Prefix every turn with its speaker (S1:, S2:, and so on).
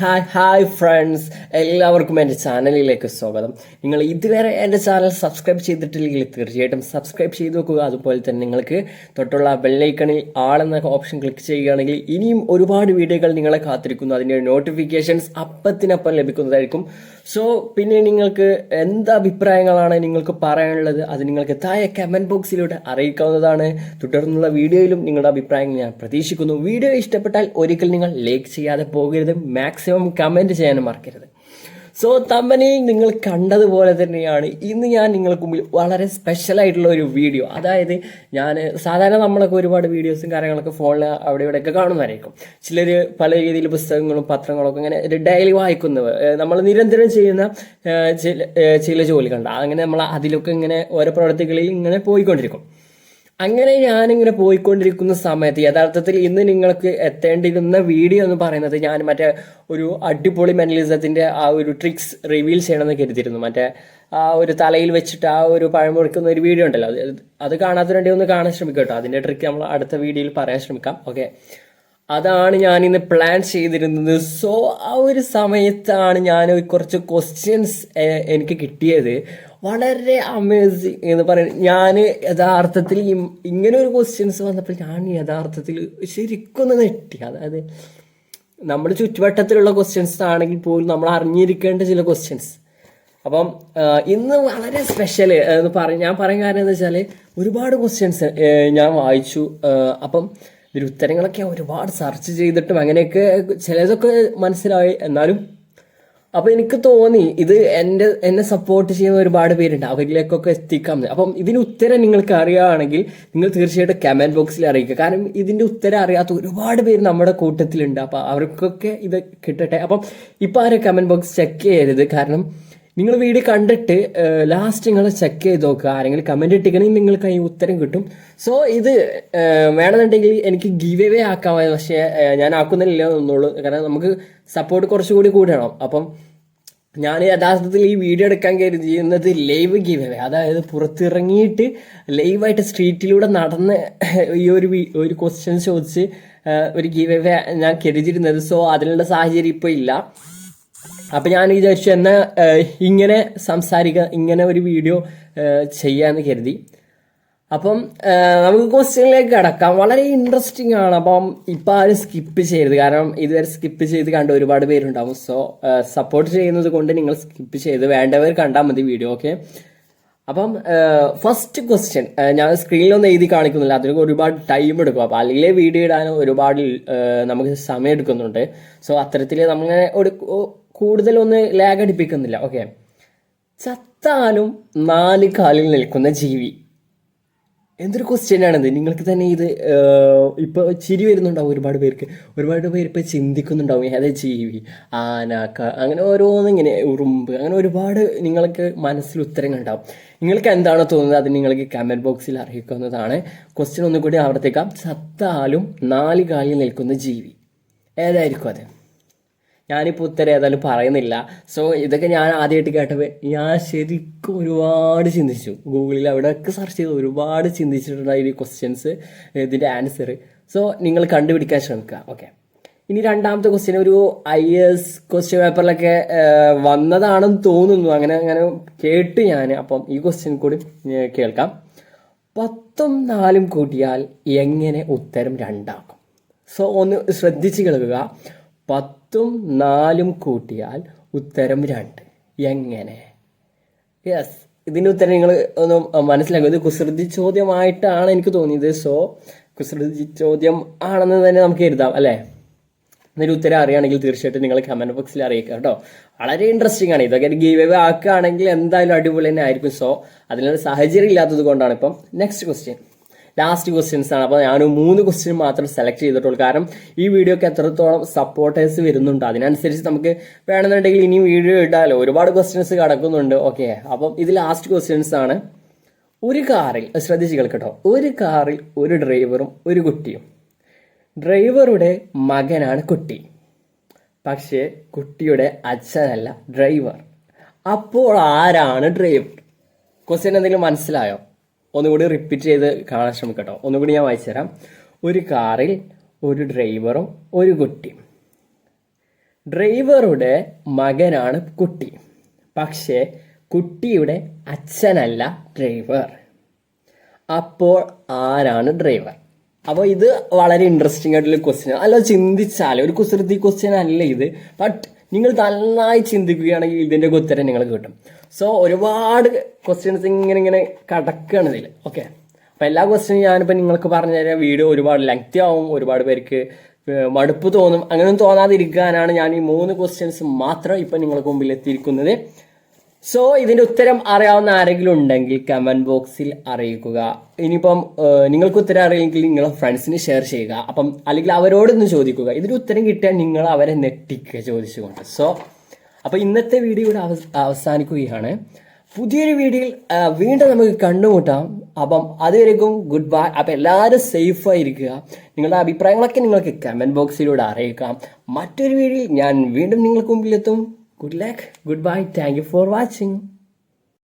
S1: Hi hi friends എല്ലാവർക്കും എന്റെ ചാനലിലേക്ക് സ്വാഗതം. നിങ്ങൾ ഇതുവരെ എന്റെ ചാനൽ സബ്സ്ക്രൈബ് ചെയ്തിട്ടില്ലെങ്കിൽ തീർച്ചയായിട്ടും സബ്സ്ക്രൈബ് ചെയ്ത് വെക്കുക. അതുപോലെ തന്നെ നിങ്ങൾക്ക് തൊട്ടുള്ള ബെല്ലൈക്കണിൽ ആളെന്ന ഓപ്ഷൻ ക്ലിക്ക് ചെയ്യുകയാണെങ്കിൽ ഇനിയും ഒരുപാട് വീഡിയോകൾ നിങ്ങളെ കാത്തിരിക്കുന്നു. അതിന്റെ നോട്ടിഫിക്കേഷൻസ് അപ്പത്തിനപ്പം ലഭിക്കുന്നതായിരിക്കും. സോ പിന്നെ നിങ്ങൾക്ക് എന്ത് അഭിപ്രായങ്ങളാണ് നിങ്ങൾക്ക് പറയാനുള്ളത്? അത് നിങ്ങൾക്ക് താഴെ കമന്റ് ബോക്സിലൂടെ അറിയിക്കാവുന്നതാണ്. തുടർന്നുള്ള വീഡിയോയിലും നിങ്ങളുടെ അഭിപ്രായങ്ങൾ ഞാൻ പ്രതീക്ഷിക്കുന്നു. വീഡിയോ ഇഷ്ടപ്പെട്ടാൽ ഒരിക്കൽ നിങ്ങൾ ലൈക്ക് ചെയ്യാതെ പോകരുത്. മാക്സിമം കമന്റ് ചെയ്യാനും മറക്കരുത്. സോ തമ്മനിൽ നിങ്ങൾ കണ്ടതുപോലെ തന്നെയാണ് ഇന്ന് ഞാൻ നിങ്ങൾക്ക് മുമ്പിൽ വളരെ സ്പെഷ്യൽ ആയിട്ടുള്ള ഒരു വീഡിയോ അതായത് ഞാൻ സാധാരണ നമ്മളൊക്കെ ഒരുപാട് വീഡിയോസും കാര്യങ്ങളൊക്കെ ഫോണിൽ അവിടെ ഇവിടെയൊക്കെ കാണുന്നതായിരിക്കും. ചിലർ പല രീതിയിൽ പുസ്തകങ്ങളും പത്രങ്ങളൊക്കെ ഇങ്ങനെ ഡെയിലി വായിക്കുന്നവർ നമ്മൾ നിരന്തരം ചെയ്യുന്ന ചില ചില ജോലികളുണ്ട്. അങ്ങനെ നമ്മൾ അതിലൊക്കെ ഇങ്ങനെ ഓരോ പ്രവർത്തികളിൽ ഇങ്ങനെ പോയിക്കൊണ്ടിരിക്കും. അങ്ങനെ ഞാനിങ്ങനെ പോയിക്കൊണ്ടിരിക്കുന്ന സമയത്ത് യഥാർത്ഥത്തിൽ ഇന്ന് നിങ്ങൾക്ക് എത്തേണ്ടിരുന്ന വീഡിയോ എന്ന് പറയുന്നത് ഞാൻ മറ്റേ ഒരു അടിപൊളി മെന്റലിസത്തിന്റെ ആ ഒരു ട്രിക്സ് റിവീൽ ചെയ്യണമെന്ന് കരുതിയിരുന്നു. മറ്റേ ആ ഒരു തലയിൽ വെച്ചിട്ട് ആ ഒരു പഴം മുറിക്കുന്ന ഒരു വീഡിയോ ഉണ്ടല്ലോ. അത് അത് കാണാത്തതിനുണ്ടെങ്കിൽ ഒന്ന് കാണാൻ ശ്രമിക്കാം കേട്ടോ അതിന്റെ ട്രിക്ക് നമ്മൾ അടുത്ത വീഡിയോയിൽ പറയാൻ ശ്രമിക്കാം. ഓക്കെ അതാണ് ഞാൻ ഇന്ന് പ്ലാൻ ചെയ്തിരുന്നത്. സോ ആ ഒരു സമയത്താണ് ഞാൻ കുറച്ച് ക്വസ്റ്റ്യൻസ് എനിക്ക് കിട്ടിയത്. വളരെ അമേസിങ് എന്ന് പറയുന്നത് ഞാൻ യഥാർത്ഥത്തിൽ ഇങ്ങനെ ഒരു ക്വസ്റ്റ്യൻസ് വന്നപ്പോൾ ഞാൻ യഥാർത്ഥത്തിൽ ശരിക്കും നെട്ടി അതായത് നമ്മൾ ചുറ്റുവട്ടത്തിലുള്ള ക്വസ്റ്റ്യൻസ് ആണെങ്കിൽ പോലും നമ്മൾ അറിഞ്ഞിരിക്കേണ്ട ചില ക്വസ്റ്റ്യൻസ് അപ്പം ഇന്ന് വളരെ സ്പെഷ്യൽ എന്ന് പറ ഞാൻ പറയാൻ കാരണം എന്താ വെച്ചാൽ ഒരുപാട് ക്വസ്റ്റ്യൻസ് ഞാൻ വായിച്ചു. അപ്പം ഇതിൽ ഉത്തരങ്ങളൊക്കെ ഒരുപാട് സെർച്ച് ചെയ്തിട്ടും അങ്ങനെയൊക്കെ ചിലതൊക്കെ മനസ്സിലായി. എന്നാലും അപ്പൊ എനിക്ക് തോന്നി ഇത് എന്റെ എന്നെ സപ്പോർട്ട് ചെയ്യുന്ന ഒരുപാട് പേരുണ്ട്. അവരിലേക്കൊക്കെ എത്തിക്കാം. അപ്പം ഇതിന് ഉത്തരം നിങ്ങൾക്ക് അറിയുകയാണെങ്കിൽ നിങ്ങൾ തീർച്ചയായിട്ടും കമന്റ് ബോക്സിൽ അറിയിക്കുക. കാരണം ഇതിന്റെ ഉത്തരം അറിയാത്ത ഒരുപാട് പേര് നമ്മുടെ കൂട്ടത്തിലുണ്ട്. അപ്പൊ അവർക്കൊക്കെ ഇത് കിട്ടട്ടെ. അപ്പം ഇപ്പൊ ആരും കമന്റ് ബോക്സ് ചെക്ക് ചെയ്യരുത്. കാരണം നിങ്ങൾ വീഡിയോ കണ്ടിട്ട് ലാസ്റ്റ് നിങ്ങൾ ചെക്ക് ചെയ്ത് നോക്കുക. ആരെങ്കിലും കമന്റ് ഇട്ടിക്കണമെങ്കിൽ നിങ്ങൾക്ക് അതിന് ഉത്തരം കിട്ടും. സോ ഇത് വേണമെന്നുണ്ടെങ്കിൽ എനിക്ക് ഗീവ് അവേ ആക്കാമായി പക്ഷേ ഞാൻ ആക്കുന്നില്ല എന്നുള്ളൂ. കാരണം നമുക്ക് സപ്പോർട്ട് കുറച്ചുകൂടി കൂടണം. അപ്പം ഞാൻ യഥാർത്ഥത്തിൽ ഈ വീഡിയോ എടുക്കാൻ കരുതിയിരുന്നത് ലൈവ് ഗീവ് അവേ അതായത് പുറത്തിറങ്ങിയിട്ട് ലൈവായിട്ട് സ്ട്രീറ്റിലൂടെ നടന്ന് ഈ ഒരു ഒരു ക്വസ്റ്റ്യൻ ചോദിച്ച് ഒരു ഗീവ് അവേ ഞാൻ കരുതിയിരുന്നത്. സോ അതിനുള്ള സാഹചര്യം ഇപ്പോൾ ഇല്ല. അപ്പൊ ഞാൻ വിചാരിച്ചു എന്നാൽ ഇങ്ങനെ സംസാരിക്കുക ഇങ്ങനെ ഒരു വീഡിയോ ചെയ്യാമെന്ന് കരുതി. അപ്പം നമുക്ക് ക്വസ്റ്റ്യനിലേക്ക് കിടക്കാം. വളരെ ഇൻട്രസ്റ്റിംഗ് ആണ്. അപ്പം ഇപ്പം ആരും സ്കിപ്പ് ചെയ്യരുത്. കാരണം ഇതുവരെ സ്കിപ്പ് ചെയ്ത് കണ്ട ഒരുപാട് പേരുണ്ടാവും. സോ സപ്പോർട്ട് ചെയ്യുന്നത് കൊണ്ട് നിങ്ങൾ സ്കിപ്പ് ചെയ്ത് വേണ്ടവർ കണ്ടാൽ മതി വീഡിയോ ഓക്കെ അപ്പം ഫസ്റ്റ് ക്വസ്റ്റ്യൻ ഞാൻ സ്ക്രീനിലൊന്നും എഴുതി കാണിക്കുന്നില്ല. അതിന് ഒരുപാട് ടൈം എടുക്കും. അപ്പം അല്ലെങ്കിൽ വീഡിയോ ഇടാനും ഒരുപാട് നമുക്ക് സമയം എടുക്കുന്നുണ്ട്. സോ അത്തരത്തിൽ നമ്മളിങ്ങനെ ഒരു കൂടുതലൊന്ന് ലാഗ് അടിപ്പിക്കുന്നില്ല. ഓക്കെ ചത്താലും നാല് കാലിൽ നിൽക്കുന്ന ജീവി. എന്തൊരു ക്വസ്റ്റ്യൻ ആണിത്. നിങ്ങൾക്ക് തന്നെ ഇത് ഇപ്പോൾ ചിരി വരുന്നുണ്ടാവും ഒരുപാട് പേർക്ക്. ഒരുപാട് പേര് ഇപ്പോൾ ചിന്തിക്കുന്നുണ്ടാവും അതെ ജീവി. ആന അങ്ങനെ ഓരോന്നിങ്ങനെ ഉറുമ്പ്. അങ്ങനെ ഒരുപാട് നിങ്ങൾക്ക് മനസ്സിൽ ഉത്തരങ്ങൾ ഉണ്ടാവും നിങ്ങൾക്ക് എന്താണോ തോന്നുന്നത് അത് നിങ്ങൾക്ക് കമന്റ് ബോക്സിൽ അറിയിക്കുന്നതാണ്. ക്വസ്റ്റ്യൻ ഒന്നുകൂടി ആവർത്തിക്കാം. ചത്താലും നാല് കാലിൽ നിൽക്കുന്ന ജീവി. ഏതായിരിക്കും അത്? ഞാനിപ്പോൾ ഉത്തരം ഏതായാലും പറയുന്നില്ല. സോ ഇതൊക്കെ ഞാൻ ആദ്യമായിട്ട് കേട്ടപ്പോൾ ഞാൻ ശരിക്കും ഒരുപാട് ചിന്തിച്ചു. ഗൂഗിളിൽ അവിടെയൊക്കെ സെർച്ച് ചെയ്ത് ഒരുപാട് ചിന്തിച്ചിട്ടുണ്ട് ഈ ക്വസ്റ്റ്യൻസ് ഇതിന്റെ ആൻസർ സോ നിങ്ങൾ കണ്ടുപിടിക്കാൻ ശ്രമിക്കുക. ഓക്കെ ഇനി രണ്ടാമത്തെ ക്വസ്റ്റ്യൻ ഒരു ഐ എസ് ക്വസ്റ്റ്യൻ പേപ്പറിലൊക്കെ വന്നതാണെന്ന് തോന്നുന്നു. അങ്ങനെ അങ്ങനെ കേട്ട് ഞാൻ. അപ്പം ഈ ക്വസ്റ്റ്യൻ കൂടി കേൾക്കാം. പത്തും നാലും കൂട്ടിയാൽ എങ്ങനെ ഉത്തരം രണ്ടാക്കും? സോ ഒന്ന് ശ്രദ്ധിച്ച് കേൾക്കുക. പത്തും നാലും കൂട്ടിയാൽ ഉത്തരം രണ്ട്. എങ്ങനെ? യെസ് ഇതിന്റെ ഉത്തരം നിങ്ങൾ ഒന്ന് മനസ്സിലാക്കുക. ഇത് കുസൃതി ചോദ്യമായിട്ടാണ് എനിക്ക് തോന്നിയത്. സോ കുസൃതി ചോദ്യം ആണെന്ന് തന്നെ നമുക്ക് എഴുതാം അല്ലേ? ഇതിന്റെ ഉത്തരം അറിയുകയാണെങ്കിൽ തീർച്ചയായിട്ടും നിങ്ങൾ കമന്റ് ബോക്സിൽ അറിയിക്കുക കേട്ടോ. വളരെ ഇൻട്രസ്റ്റിംഗ് ആണ്. ഇതൊക്കെ ഗീവ് അവേ ആക്കുകയാണെങ്കിൽ എന്തായാലും അടിപൊളി തന്നെ ആയിരിക്കും. സോ അതിനൊരു സാഹചര്യം ഇല്ലാത്തത് കൊണ്ടാണ് ഇപ്പം നെക്സ്റ്റ് ക്വസ്റ്റ്യൻ ലാസ്റ്റ് ക്വസ്റ്റ്യൻസ് ആണ്. അപ്പോൾ ഞാൻ മൂന്ന് ക്വസ്റ്റ്യൻ മാത്രം സെലക്ട് ചെയ്തിട്ടുള്ളൂ. കാരണം ഈ വീഡിയോക്ക് എത്രത്തോളം സപ്പോർട്ടേഴ്സ് വരുന്നുണ്ട്? അതിനനുസരിച്ച് നമുക്ക് വേണമെന്നുണ്ടെങ്കിൽ ഇനി വീഡിയോ ഇടാലോ. ഒരുപാട് ക്വസ്റ്റ്യൻസ് കിടക്കുന്നുണ്ട്. ഓക്കെ അപ്പം ഇത് ലാസ്റ്റ് ക്വസ്റ്റ്യൻസ് ആണ്. ഒരു കാറിൽ ശ്രദ്ധിച്ച് കേൾക്കട്ടോ. ഒരു കാറിൽ ഒരു ഡ്രൈവറും ഒരു കുട്ടിയും. ഡ്രൈവറുടെ മകനാണ് കുട്ടി. പക്ഷേ കുട്ടിയുടെ അച്ഛനല്ല ഡ്രൈവർ അപ്പോൾ ആരാണ് ഡ്രൈവർ ക്വസ്റ്റ്യൻ എന്തെങ്കിലും മനസ്സിലായോ? ഒന്നുകൂടി റിപ്പീറ്റ് ചെയ്ത് കാണാൻ ശ്രമിക്കട്ടോ. ഒന്നുകൂടി ഞാൻ വായിച്ചു തരാം. ഒരു കാറിൽ ഒരു ഡ്രൈവറും ഒരു കുട്ടിയും ഡ്രൈവറുടെ മകനാണ് കുട്ടി. പക്ഷേ കുട്ടിയുടെ അച്ഛനല്ല ഡ്രൈവർ അപ്പോൾ ആരാണ് ഡ്രൈവർ അപ്പോൾ ഇത് വളരെ ഇൻട്രസ്റ്റിംഗ് ആയിട്ടുള്ള ക്വസ്റ്റ്യൻ അല്ല ചിന്തിച്ചാൽ ഒരു കുസൃതി ക്വസ്റ്റ്യൻ അല്ല ഇത്. ബട്ട് നിങ്ങൾ നന്നായി ചിന്തിക്കുകയാണെങ്കിൽ ഇതിന്റെ ഉത്തരം നിങ്ങൾക്ക് കിട്ടും. സോ ഒരുപാട് ക്വസ്റ്റ്യൻസ് ഇങ്ങനെ ഇങ്ങനെ കടക്കുകയാണ് ഇതിൽ ഓക്കെ അപ്പോൾ എല്ലാ ക്വസ്റ്റ്യനും ഞാനിപ്പോൾ നിങ്ങൾക്ക് പറഞ്ഞു തരാം. വീഡിയോ ഒരുപാട് ലെങ്തി ആവും ഒരുപാട് പേർക്ക് മടുപ്പ് തോന്നും അങ്ങനെയൊന്നും തോന്നാതിരിക്കാനാണ് ഞാൻ ഈ മൂന്ന് ക്വസ്റ്റ്യൻസ് മാത്രം ഇപ്പം നിങ്ങൾക്ക് മുമ്പിൽ എത്തിയിരിക്കുന്നത്. സോ ഇതിന്റെ ഉത്തരം അറിയാവുന്ന ആരെങ്കിലും ഉണ്ടെങ്കിൽ കമന്റ് ബോക്സിൽ അറിയിക്കുക. ഇനിയിപ്പം നിങ്ങൾക്ക് ഉത്തരം അറിയില്ലെങ്കിൽ നിങ്ങൾ ഫ്രണ്ട്സിന് ഷെയർ ചെയ്യുക. അപ്പം അല്ലെങ്കിൽ അവരോടൊന്ന് ചോദിക്കുക. ഇതിന്റെ ഉത്തരം കിട്ടിയാൽ നിങ്ങൾ അവരെ നെട്ടിക്കുക ചോദിച്ചുകൊണ്ട്. സോ അപ്പോൾ ഇന്നത്തെ വീഡിയോ ഇവിടെ അവസ്- അവസാനിക്കുകയാണ്. പുതിയൊരു വീഡിയോയിൽ വീണ്ടും നമുക്ക് കണ്ടുമുട്ടാം. അപ്പം അതുവരെക്കും ഗുഡ് ബൈ അപ്പം എല്ലാവരും സേഫ് ആയിരിക്കുക. നിങ്ങളുടെ അഭിപ്രായങ്ങളൊക്കെ നിങ്ങൾക്ക് കമന്റ് ബോക്സിലൂടെ അറിയിക്കാം. മറ്റൊരു വീഡിയോയിൽ ഞാൻ വീണ്ടും നിങ്ങൾക്ക് മുമ്പിലെത്തും. Good luck good bye thank you for watching